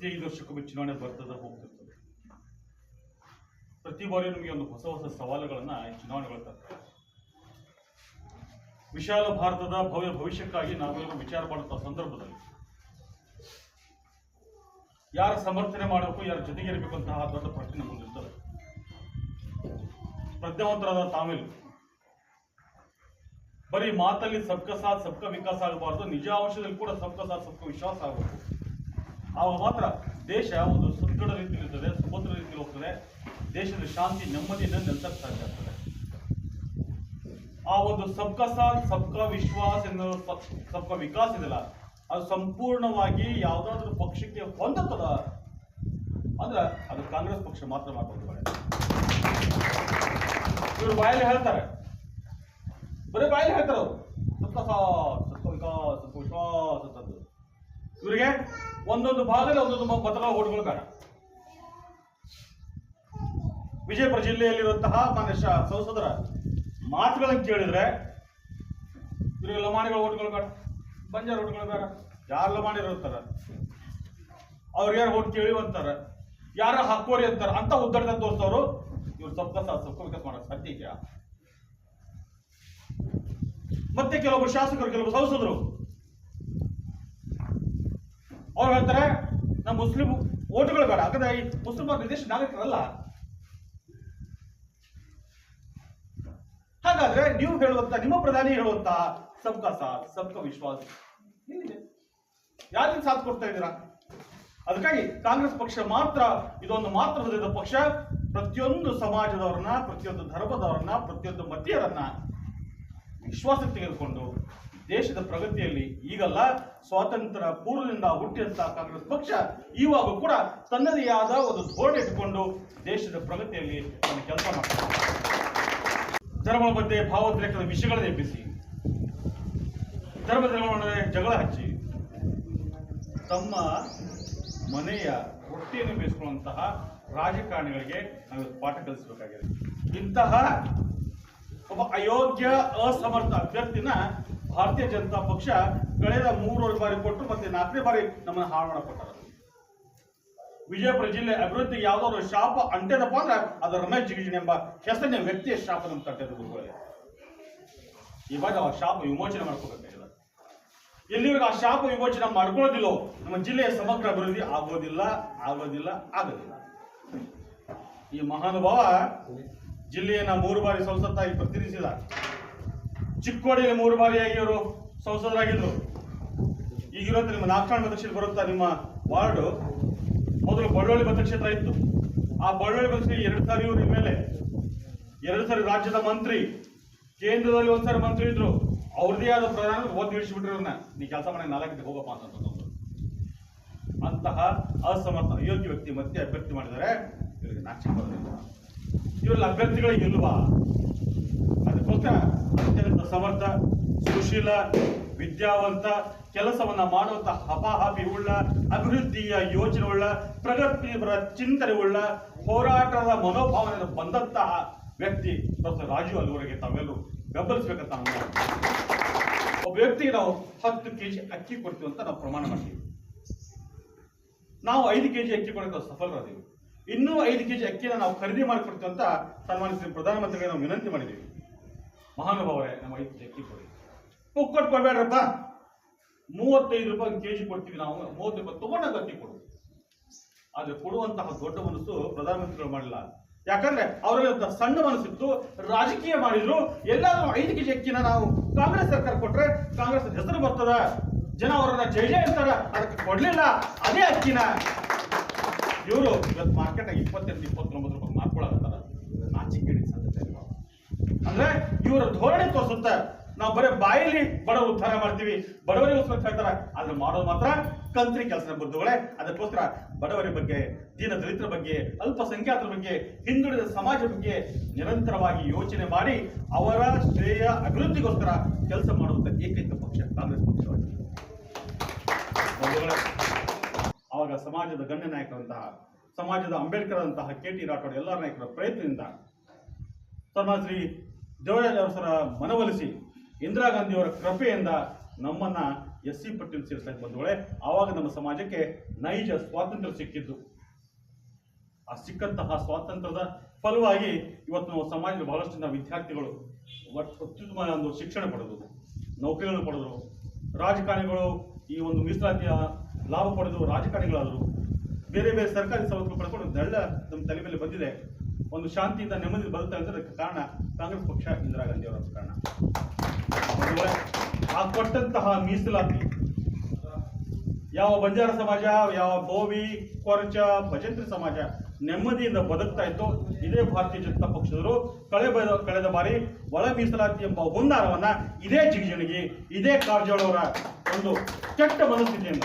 ಪ್ರತಿ ಐದು ವರ್ಷಕ್ಕೊಮ್ಮೆ ಚುನಾವಣೆ ಬರ್ತದೆ, ಹೋಗ್ತಿರ್ತದೆ. ಪ್ರತಿ ಬಾರಿ ನಮಗೆ ಒಂದು ಹೊಸ ಹೊಸ ಸವಾಲುಗಳನ್ನ ಈ ಚುನಾವಣೆಗಳು ತರ್ತವೆ. ವಿಶಾಲ ಭಾರತದ ಭವ್ಯ ಭವಿಷ್ಯಕ್ಕಾಗಿ ನಾವೆಲ್ಲರೂ ವಿಚಾರ ಮಾಡುವಂತಹ ಸಂದರ್ಭದಲ್ಲಿ ಯಾರ ಸಮರ್ಥನೆ ಮಾಡಬೇಕು, ಯಾರ ಜೊತೆಗೆ ಅಂತಹ ದೊಡ್ಡ ಪ್ರಶ್ನೆ ಮುಂದಿರ್ತದೆ ಪ್ರಜ್ಞಾವಂತರಾದ ತಾವೆಲ್ಲ ಬರೀ ಮಾತಲ್ಲಿ ಸಬ್ಕ ಸಾಥ್ ಸಬ್ಕ ವಿಕಾಸ ಆಗಬಾರ್ದು ನಿಜಾಂಶದಲ್ಲಿ ಕೂಡ ಸಬ್ಕ ಸಾಥ್ ಸಬ್ಕ ವಿಶ್ವಾಸ ಆಗಬೇಕು. ಆವಾಗ ಮಾತ್ರ ದೇಶ ಒಂದು ಸುದೃಢ ರೀತಿಯಲ್ಲಿ ಇರ್ತದೆ, ಸುಭದ್ರ ರೀತಿಯಲ್ಲಿ ಹೋಗ್ತದೆ. ದೇಶದ ಶಾಂತಿ ನೆಮ್ಮದಿಯಿಂದ ನೆಲೆಸಕ್ಕೆ ಸಾಧ್ಯ ಆಗ್ತದೆ. ಆ ಒಂದು ಸಬ್ಕ ಸಾಥ್, ಸಬ್ಕ ವಿಶ್ವಾಸ ಎನ್ನುವ ಸಬ್- ಸಬ್ಕ ವಿಕಾಸ ಇದೆಲ್ಲ, ಅದು ಸಂಪೂರ್ಣವಾಗಿ ಯಾವುದಾದ್ರೂ ಪಕ್ಷಕ್ಕೆ ಹೊಂದುತ್ತದ? ಅಂದ್ರೆ ಅದು ಕಾಂಗ್ರೆಸ್ ಪಕ್ಷ ಮಾತ್ರ ಮಾಡ್ಬೋದು ಇವರು ಬಾಯಲ್ಲಿ ಹೇಳ್ತಾರೆ. ಬರೀ ಬಾಯಲ್ಲಿ ಹೇಳ್ತಾರೆ ಅವರು. ಸಬ್ಕ ಸಾಥ್, ಸಬ್ಕ ವಿಕಾಸ್, ಸಬ್ಕ ವಿಶ್ವಾಸ ಅಂತಂದು. ಇವರಿಗೆ ಒಂದೊಂದು ಭಾಗದಲ್ಲಿ ಒಂದೊಂದು ಭದ್ರತಾ ಓಟ್ಗಳು ಬೇಡ ವಿಜಯಪುರ ಜಿಲ್ಲೆಯಲ್ಲಿರುವಂತಹ ಮಾನ್ಯ ಸಂಸದರ ಮಾತುಗಳನ್ನು ಕೇಳಿದ್ರೆ ಇವರಿಗೆ ಲಮಾಣಿಗಳ ಓಟ್ಗಳು ಬೇಡ, ಬಂಜಾರ ಓಟ್ಗಳು ಬೇಡ, ಯಾರು ಲಮಾಣಿ ಅಂತಾರೆ? ಅವ್ರು ಯಾರು ಓಟ್ ಕೇಳಿ ಅಂತಾರ? ಯಾರ ಹಾಕೋರಿ ಅಂತಾರ? ಅಂತ ಉದ್ದಡದ ತೋರಿಸೋರು ಇವ್ರು ಸಬ್ಕ ಸಬ್ಕ ವಿಕಾಸ್ ಮಾಡಕ್ ಸಾಧ್ಯ ಇದೆಯಾ? ಮತ್ತೆ ಕೆಲವೊಬ್ಬರು ಶಾಸಕರು ಕೆಲವು ಸಂಸದರು ಅವ್ರು ಹೇಳ್ತಾರೆ ನಮ್ಮ ಮುಸ್ಲಿಂ ಓಟುಗಳು ಬೇಡ. ಯಾಕಂದ್ರೆ ಈ ಮುಸ್ಲಿಮರು ದೇಶ ನಾಗರಿಕರಲ್ಲ. ಹಾಗಾದ್ರೆ ನೀವು ಹೇಳುವಂತ, ನಿಮ್ಮ ಪ್ರಧಾನಿ ಹೇಳುವಂತ ಸಬ್ಕ ಸಾಥ್ ಸಬ್ಕ ವಿಶ್ವಾಸ ಏನಿದೆ ಯಾರಿಗೆ ಸಾಥ್ ಕೊಡ್ತಾ ಇದ್ದೀರಾ? ಅದಕ್ಕಾಗಿ ಕಾಂಗ್ರೆಸ್ ಪಕ್ಷ ಮಾತ್ರ ಇದೊಂದು ಮಾತ್ರ ಹೃದಯದ ಪಕ್ಷ. ಪ್ರತಿಯೊಂದು ಸಮಾಜದವರನ್ನ, ಪ್ರತಿಯೊಂದು ಧರ್ಮದವರನ್ನ, ಪ್ರತಿಯೊಂದು ಮತೀಯರನ್ನ ವಿಶ್ವಾಸಕ್ಕೆ ತೆಗೆದುಕೊಂಡು ದೇಶದ ಪ್ರಗತಿಯಲ್ಲಿ ಈಗಲ್ಲ ಸ್ವಾತಂತ್ರ್ಯ ಪೂರ್ವದಿಂದ ಹುಟ್ಟಿದಂತಹ ಕಾಂಗ್ರೆಸ್ ಪಕ್ಷ ಇವಾಗ ಕೂಡ ತನ್ನದೇ ಆದ ಒಂದು ಧೋರಣೆ ಇಟ್ಟುಕೊಂಡು ದೇಶದ ಪ್ರಗತಿಯಲ್ಲಿ ತನ್ನ ಕೆಲಸ ಮಾಡ್ತಾರೆ ಧರ್ಮಗಳ ಬಗ್ಗೆ ಭಾವೋದ್ರೇಕದ ವಿಷಯಗಳನ್ನು ಎಬ್ಬಿಸಿ. ಧರ್ಮ ಜಗಳ ಹಚ್ಚಿ. ತಮ್ಮ ಮನೆಯ ರೊಟ್ಟಿಯನ್ನು ಬೇಯಿಸಿಕೊಳ್ಳುವಂತಹ ರಾಜಕಾರಣಿಗಳಿಗೆ ನಾವು ಪಾಠ ಕಲಿಸಬೇಕಾಗಿದೆ. ಇಂತಹ ಒಬ್ಬ ಅಯೋಗ್ಯ ಅಸಮರ್ಥ ಅಭ್ಯರ್ಥಿನ ಭಾರತೀಯ ಜನತಾ ಪಕ್ಷ ಕಳೆದ ಮೂರು ಬಾರಿ ಕೊಟ್ಟು ಮತ್ತೆ ನಾಲ್ಕನೇ ಬಾರಿ ನಮ್ಮನ್ನು ಹಾಳು ಮಾಡಕೊಟ್ಟಾರ ವಿಜಯಪುರ ಜಿಲ್ಲೆ ಅಭಿವೃದ್ಧಿಗೆ ಯಾವ್ದಾದ್ರು ಶಾಪ ಅಂಟೇನಪ್ಪ ಅಂದ್ರೆ ಅದು ರಮೇಶ್ ಜಿಗಜಿಣಿ ಎಂಬ ಹೆಸರಿನ ವ್ಯಕ್ತಿಯ ಶಾಪ ನಮ್ಮ ತಟ್ಟಿದ್ರು ಗುರುಗಳೇ. ಇವಾಗ ಆ ಶಾಪ ವಿಮೋಚನೆ ಮಾಡ್ಕೋಬೇಕಾಗಿಲ್ಲ ಎಲ್ಲಿವರೆಗೂ ಆ ಶಾಪ ವಿಮೋಚನೆ ಮಾಡ್ಕೊಳ್ಳೋದಿಲ್ಲೋ, ನಮ್ಮ ಜಿಲ್ಲೆಯ ಸಮಗ್ರ ಅಭಿವೃದ್ಧಿ ಆಗೋದಿಲ್ಲ ಆಗೋದಿಲ್ಲ ಆಗೋದಿಲ್ಲ. ಈ ಮಹಾನುಭಾವ ಜಿಲ್ಲೆಯನ್ನ ಮೂರು ಬಾರಿ ಸಂಸತ್ತಾಗಿ ಪ್ರತಿನಿಧಿಸಿದ ಚಿಕ್ಕೋಡಿಯಲ್ಲಿ ಮೂರು ಬಾರಿಯಾಗಿ ಅವರು ಸಂಸದರಾಗಿದ್ರು. ಈಗಿರೋದು ನಿಮ್ಮ ನಾಲ್ಕಾಣ್ ಮತಕ್ಷೇತ್ರ ಬರುತ್ತಾ? ನಿಮ್ಮ ವಾರ್ಡು? ಮೊದಲು ಬಳ್ಳೊಳ್ಳಿ ಮತಕ್ಷೇತ್ರ ಇತ್ತು. ಆ ಬಳ್ಳೊಳ್ಳಿ ಮತಕ್ಷೇತ್ರ ಎರಡು ಸಾರಿ ಇವರು ಮೇಲೆ ಎರಡು ಸಾರಿ ರಾಜ್ಯದ ಮಂತ್ರಿ. ಕೇಂದ್ರದಲ್ಲಿ ಒಂದ್ಸಾರಿ ಮಂತ್ರಿ ಇದ್ರು. ಅವ್ರದೇ ಆದ ಪ್ರಧಾನ ಓದಿ ಇಳಿಸ್ಬಿಟ್ರು ಇವ್ರನ್ನ. ನೀ ಕೆಲಸ ಮಾಡಿ ನಾಲ್ಕು ಹೋಗಪ್ಪ ಅಂತ ಅಂತಹ ಅಸಮರ್ಥ, ಅಯೋಗ್ಯ ವ್ಯಕ್ತಿ ಮತ್ತೆ ಅಭ್ಯರ್ಥಿ ಮಾಡಿದರೆ ಇವರಿಗೆ ನಾಚಿಕೆ ಬರೋದಿಲ್ಲ. ಇವರಲ್ಲಿ ಅಭ್ಯರ್ಥಿಗಳು ಇಲ್ವಾ ಅದಕ್ಕೋಸ್ಕರ ಅತ್ಯಂತ ಸಮರ್ಥ, ಸುಶೀಲ, ವಿದ್ಯಾವಂತ, ಕೆಲಸವನ್ನ ಮಾಡುವಂತ ಹಪಾಹಪಿ ಉಳ್ಳ ಅಭಿವೃದ್ಧಿಯ ಯೋಚನೆ ಉಳ್ಳ ಪ್ರಗತಿಪರ ಚಿಂತನೆ ಉಳ್ಳ ಹೋರಾಟದ ಮನೋಭಾವನೆಯನ್ನು ಬಂದಂತಹ ವ್ಯಕ್ತಿ ಡಾಕ್ಟರ್ ರಾಜೀವ್ ಅಲ್ಲಿವರೆಗೆ ತಾವೆಲ್ಲರೂ ಬೆಂಬಲಿಸಬೇಕಂತ ಒಬ್ಬ ವ್ಯಕ್ತಿಗೆ ನಾವು ಹತ್ತು ಕೆ ಜಿ ಅಕ್ಕಿ ಕೊಡ್ತೀವಿ ಅಂತ ನಾವು ಪ್ರಮಾಣ ಮಾಡ್ತೀವಿ. ನಾವು ಐದು ಕೆಜಿ ಅಕ್ಕಿ ಕೊಡಕ್ಕೆ ಸಫಲರಾದೀವಿ. ಇನ್ನೂ ಐದು ಕೆಜಿ ಅಕ್ಕಿಯನ್ನು ನಾವು ಖರೀದಿ ಮಾಡಿಕೊಡ್ತೀವಿ ಅಂತ ಸನ್ಮಾನಿಸಿದ ಪ್ರಧಾನಮಂತ್ರಿಗೆ ನಾವು ವಿನಂತಿ ಮಾಡಿದ್ದೀವಿ. ಮಹಾನುಭಾವರೇ, ನಮ್ಮ ಐದು ಕೆಜಿ ಅಕ್ಕಿ ಕೊಡಿ. ಕೊಟ್ಟು ಕೊಡಬೇಡ್ರಪ್ಪ. ಮೂವತ್ತೈದು ರೂಪಾಯಿ ಕೆ ಜಿ ಕೊಡ್ತೀವಿ ನಾವು, ಮೂವತ್ತು ರೂಪಾಯಿ ತಗೊಂಡಾಗ ಅಕ್ಕಿ ಕೊಡು. ಆದರೆ ಕೊಡುವಂತಹ ದೊಡ್ಡ ಮನಸ್ಸು ಪ್ರಧಾನಮಂತ್ರಿಗಳು ಮಾಡಿಲ್ಲ. ಯಾಕಂದ್ರೆ ಅವರಲ್ಲಿ ಸಣ್ಣ ಮನಸ್ಸಿತ್ತು, ರಾಜಕೀಯ ಮಾಡಿದ್ರು, ಎಲ್ಲಾದ್ರೂ ಐದು ಕೆಜಿ ಅಕ್ಕಿನ ನಾವು ಕಾಂಗ್ರೆಸ್ ಸರ್ಕಾರ ಕೊಟ್ರೆ ಕಾಂಗ್ರೆಸ್ ಹೆಸರು ಬರ್ತದ. ಜನ ಅವರನ್ನ ಜಯ ಜಯ ಅಂತಾರ, ಅದಕ್ಕೆ ಕೊಡ್ಲಿಲ್ಲ. ಅದೇ ಅಕ್ಕಿನ. ಇವರು ಇವತ್ತು ಮಾರ್ಕೆಟ್ ಇಪ್ಪತ್ತೆಂಟು, ಇಪ್ಪತ್ತೊಂಬತ್ತು ರೂಪಾಯಿ ಮಾರ್ಕೊಳತ್ತಾರ ನಾಚಿಕೆ ಸಾಧ್ಯತೆ ಇಲ್ಲ. ಅಂದ್ರೆ ಇವರ ಧೋರಣೆ ತೋರಿಸುತ್ತೆ. ನಾವು ಬರೀ ಬಾಯಲ್ಲಿ ಬಡವರು ಉದ್ಧಾರ ಮಾಡ್ತೀವಿ. ಬಡವರಿಗೋಸ್ಕರ ಹೇಳ್ತಾರೆ. ಆದ್ರೆ ಮಾಡೋದು ಮಾತ್ರ ಕಂತ್ರಿ ಕೆಲಸ ಬಂಧುಗಳೇ ಅದಕ್ಕೋಸ್ಕರ ಬಡವರ ಬಗ್ಗೆ, ದೀನ ದಲಿತರ ಬಗ್ಗೆ, ಅಲ್ಪಸಂಖ್ಯಾತರ ಬಗ್ಗೆ, ಹಿಂದುಳಿದ ಸಮಾಜ ಬಗ್ಗೆ ನಿರಂತರವಾಗಿ ಯೋಚನೆ ಮಾಡಿ ಅವರ ಶ್ರೇಯ ಅಭಿವೃದ್ಧಿಗೋಸ್ಕರ ಕೆಲಸ ಮಾಡುವಂತ ಏಕೈಕ ಪಕ್ಷ ಕಾಂಗ್ರೆಸ್ ಪಕ್ಷವಾಗಿದೆ ಆವಾಗ ಸಮಾಜದ ಗಣ್ಯ ನಾಯಕರಂತಹ, ಸಮಾಜದ ಅಂಬೇಡ್ಕರ್ ಅಂತಹ ಕೆ ಟಿ ರಾಠೋಡ್ ಎಲ್ಲ ನಾಯಕರ ಪ್ರಯತ್ನದಿಂದ ಸನ್ಮಾನ ಶ್ರೀ ದೇವರಾಜ ಅರಸರ ಮನವೊಲಿಸಿ ಇಂದಿರಾ ಗಾಂಧಿಯವರ ಕೃಪೆಯಿಂದ ನಮ್ಮನ್ನ ಎಸ್ ಸಿ ಪಟೇಲ್ ಸೇರಿಸಕ್ಕೆ ಬಂದವಳೆ. ಆವಾಗ ನಮ್ಮ ಸಮಾಜಕ್ಕೆ ನೈಜ ಸ್ವಾತಂತ್ರ್ಯ ಸಿಕ್ಕಿದ್ದು. ಆ ಸಿಕ್ಕಂತಹ ಸ್ವಾತಂತ್ರ್ಯದ ಫಲವಾಗಿ ಇವತ್ತು ನಾವು ಸಮಾಜದ ಬಹಳಷ್ಟು ವಿದ್ಯಾರ್ಥಿಗಳು ಅತ್ಯುತ್ತಮ ಒಂದು ಶಿಕ್ಷಣ ಪಡೆದು ನೌಕರಿಗಳನ್ನು ಪಡೆದರು. ರಾಜಕಾರಣಿಗಳು ಈ ಒಂದು ಮೀಸಲಾತಿಯ ಲಾಭ ಪಡೆದು ರಾಜಕಾರಣಿಗಳಾದರು. ಬೇರೆ ಬೇರೆ ಸರ್ಕಾರಿ ಸವಲತ್ತು ಪಡ್ಕೊಂಡು ದಳ್ಳ ನಮ್ಮ ತಲೆ ಮೇಲೆ ಬಂದಿದೆ. ಒಂದು ಶಾಂತಿಯಿಂದ ನೆಮ್ಮದಿ ಬದುಕ್ತಾ ಇರೋದಕ್ಕೆ ಕಾರಣ ಕಾಂಗ್ರೆಸ್ ಪಕ್ಷ ಇಂದಿರಾ ಗಾಂಧಿ ಅವರ ಕಾರಣ ಆ ಕೊಟ್ಟಂತಹ ಮೀಸಲಾತಿ, ಯಾವ ಬಂಜಾರ ಸಮಾಜ, ಯಾವ ಬೋವಿ ಕೊರಚ, ಭಜಂತ್ರಿ ಸಮಾಜ ನೆಮ್ಮದಿಯಿಂದ ಬದುಕ್ತಾ ಇತ್ತು. ಇದೇ ಭಾರತೀಯ ಜನತಾ ಪಕ್ಷದವರು ಕಳೆ ಕಳೆದ ಬಾರಿ ಒಳ ಮೀಸಲಾತಿ ಎಂಬ ಹುನ್ನಾರವನ್ನ ಇದೇ ಜಿಗಜಿಣಗಿ, ಇದೇ ಕಾರಜೋಳವರ ಒಂದು ಕೆಟ್ಟ ಮನಸ್ಥಿತಿಯಿಂದ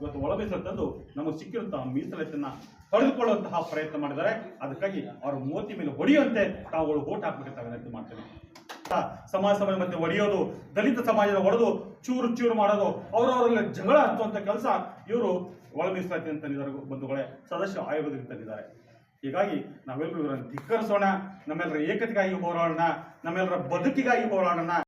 ಇವತ್ತು ಒಳ ಮೀಸಲು ನಮಗೆ ಸಿಕ್ಕಿರುವಂತಹ ಮೀಸಲಾತಿಯನ್ನ ಪಡೆದುಕೊಳ್ಳುವಂತಹ ಪ್ರಯತ್ನ ಮಾಡಿದ್ದಾರೆ. ಅದಕ್ಕಾಗಿ ಅವರು ಮೋತಿ ಮೇಲೆ ಹೊಡೆಯುವಂತೆ ತಾವುಗಳು ಓಟ್ ಹಾಕ್ಬೇಕಂತ ವಿನಂತಿ ಮಾಡ್ತೇನೆ ಸಮಾಜ ಸಮಾಜ ಮತ್ತೆ ಒಡೆಯೋದು, ದಲಿತ ಸಮಾಜದ ಒಡೆದು, ಚೂರು ಚೂರು ಮಾಡೋದು, ಅವರವರಲ್ಲಿ ಜಗಳ ಹಚ್ಚುವಂಥ ಕೆಲಸ ಇವರು ಒಳ ಮೀಸಲಾತಿ ಬಂಧುಗಳೇ, ಸದಸ್ಯ ಆಯೋಗದಲ್ಲಿ ತಂದಿದ್ದಾರೆ ಹೀಗಾಗಿ ನಾವೆಲ್ಲರೂ ಇವರನ್ನು ಧಿಕ್ಕರಿಸೋಣ, ನಮ್ಮೆಲ್ಲರ ಏಕತೆಗಾಗಿ ಹೋರಾಡೋಣ, ನಮ್ಮೆಲ್ಲರ ಬದುಕಿಗಾಗಿ ಹೋರಾಡೋಣ.